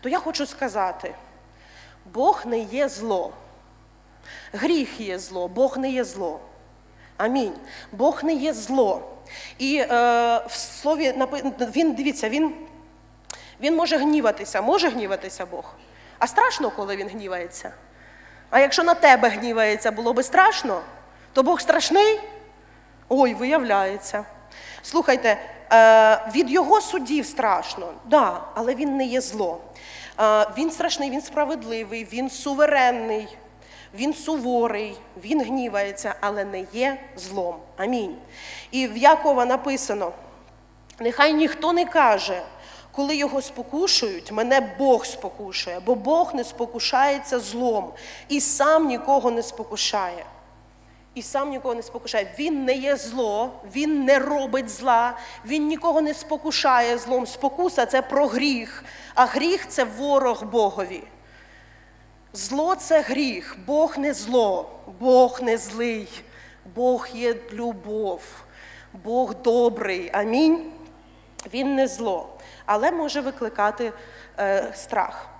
то я хочу сказати: Бог не є зло. Гріх є зло, Бог не є зло. Амінь. Бог не є зло. І е, в слові він, дивіться, він, він може гніватися, може гніватися Бог. А страшно, коли він гнівається. А якщо на тебе гнівається, було би страшно, то Бог страшний? Ой, виявляється. Слухайте, е, від його судів страшно, да, але він не є зло. Е, він страшний, він справедливий, він суверенний, він суворий, він гнівається, але не є злом. Амінь. І в Якова написано: нехай ніхто не каже, коли його спокушують, мене Бог спокушує, бо Бог не спокушається злом і сам нікого не спокушає і сам нікого не спокушає. Він не є зло, він не робить зла, він нікого не спокушає злом. Спокуса це про гріх, а гріх це ворог Богові. Зло це гріх, Бог не зло, Бог не злий, Бог є любов, Бог добрий. Амінь. Він не зло, але може викликати е, страх.